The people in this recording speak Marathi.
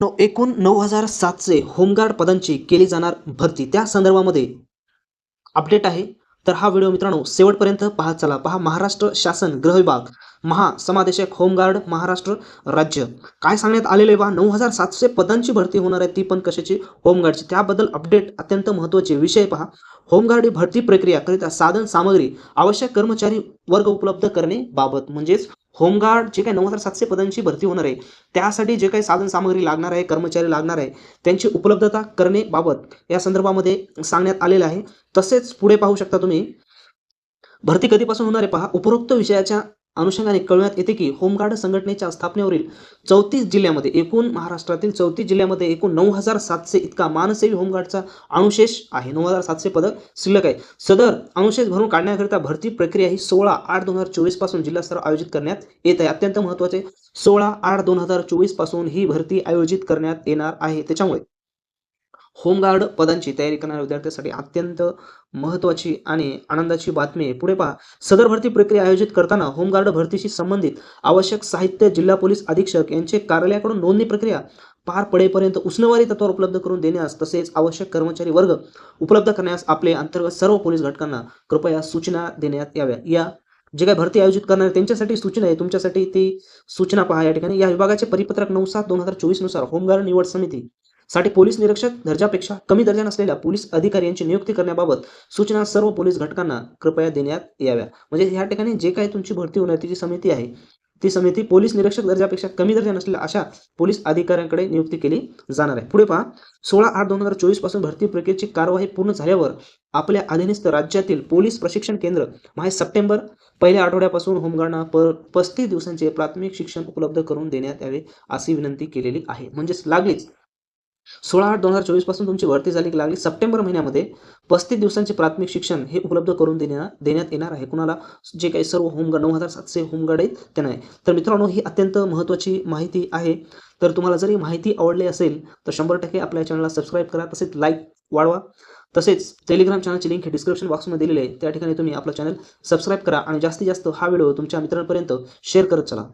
नो एकूण नऊ हजार सातशे होमगार्ड पदांची केली जाणार भरती. त्या संदर्भामध्ये अपडेट आहे. तर हा व्हिडिओ मित्रांनो शेवटपर्यंत पाहत चला. पहा महाराष्ट्र शासन गृह विभाग महासमादेशक होमगार्ड महाराष्ट्र राज्य. काय सांगण्यात आलेले आहे बा? नऊ हजार सातशे पदांची भरती होणार आहे ती पण कशाची? होमगार्डची. त्याबद्दल अपडेट अत्यंत महत्त्वाचे विषय पहा. होमगार्ड ही भरती प्रक्रिया करिता साधन सामग्री आवश्यक कर्मचारी वर्ग उपलब्ध करणे बाबत. म्हणजेच होमगार्ड जे काही नऊ हजार सातशे पदांची भरती होणार आहे त्यासाठी जे काही साधन सामग्री लागणार आहे कर्मचारी लागणार आहे त्यांची उपलब्धता करणे बाबत. या संदर्भामध्ये सांगण्यात आलेलं आहे. तसेच पुढे पाहू शकता तुम्ही. भरती कधीपासून होणार आहे पहा? उपरोक्त विषयाच्या अनुषंगाने कळवण्यात येते की होमगार्ड संघटनेच्या स्थापनेवरील चौतीस जिल्ह्यामध्ये एकूण महाराष्ट्रातील चौतीस जिल्ह्यामध्ये एकूण नऊ हजार सातशे इतका मानसेवी होमगार्डचा अनुशेष आहे. नऊ हजार सातशे पदक शिल्लक आहे सदर अनुशेष भरून काढण्याकरिता भरती प्रक्रिया ही सोळा आठ दोन हजार चोवीसपासून जिल्हास्तरावर आयोजित करण्यात येत आहे. अत्यंत महत्त्वाचे सोळा आठ दोन हजार चोवीसपासून ही भरती आयोजित करण्यात येणार आहे. त्याच्यामुळे होमगार्ड पदांची तयारी करणाऱ्या विद्यार्थ्यांसाठी अत्यंत महत्त्वाची आणि आनंदाची बातमी आहे. पुढे पहा. सदर भरती प्रक्रिया आयोजित करताना होमगार्ड भरतीशी संबंधित आवश्यक साहित्य जिल्हा पोलीस अधीक्षक यांचे कार्यालयाकडून नोंदणी प्रक्रिया पार पडेपर्यंत उष्णवारी तत्वावर उपलब्ध करून देण्यास तसेच आवश्यक कर्मचारी वर्ग उपलब्ध करण्यास आपले अंतर्गत सर्व पोलीस घटकांना कृपया सूचना देण्यात याव्या. या जे काही भरती आयोजित करणार त्यांच्यासाठी सूचना आहे. तुमच्यासाठी ती सूचना पहा या ठिकाणी. या विभागाचे परिपत्रक नऊ सात दोन हजार चोवीसनुसार होमगार्ड निवड समिती साठी पोलीस निरीक्षक दर्जापेक्षा कमी दर्जा नसलेल्या पोलीस अधिकारी यांची नियुक्ती करण्याबाबत सूचना सर्व पोलीस घटकांना कृपया देण्यात याव्या. म्हणजे या ठिकाणी जे काही तुमची भरती होण्याची जी समिती आहे ती समिती पोलीस निरीक्षक दर्जापेक्षा कमी दर्जा नसलेल्या अशा पोलीस अधिकाऱ्यांकडे नियुक्ती केली जाणार आहे. पुढे पहा सोळा आठ दोन हजार चोवीसपासून भरती प्रक्रियेची कारवाई पूर्ण झाल्यावर आपल्या अधीनस्थ राज्यातील पोलीस प्रशिक्षण केंद्र माहे सप्टेंबर पहिल्या आठवड्यापासून होमगार्डना पर पस्तीस दिवसांचे प्राथमिक शिक्षण उपलब्ध करून देण्यात यावे अशी विनंती केलेली आहे. म्हणजेच लागलीच सोळा आठ दोन हजार चोवीसपासून तुमची भरती झाली की लागली. सप्टेंबर महिन्यामध्ये पस्तीस दिवसांचे प्राथमिक शिक्षण हे उपलब्ध करून देण्यात देण्यात येणार आहे. कुणाला? जे काही सर्व होमगार्ड नऊ हजार सातशे होमगार्ड आहेत त्यांना आहे. तर मित्रांनो ही अत्यंत महत्त्वाची माहिती आहे. तर तुम्हाला जर ही माहिती आवडली असेल तर शंभर टक्के आपल्या चॅनलला सबस्क्राईब करा तसेच लाईक वाढवा. तसेच टेलिग्राम चॅनलची लिंक हे डिस्क्रिप्शन बॉक्समध्ये दिलेली आहे. त्या ठिकाणी तुम्ही आपलं चॅनल सबस्क्राईब करा आणि जास्तीत जास्त हा व्हिडिओ तुमच्या मित्रांपर्यंत शेअर करत चला.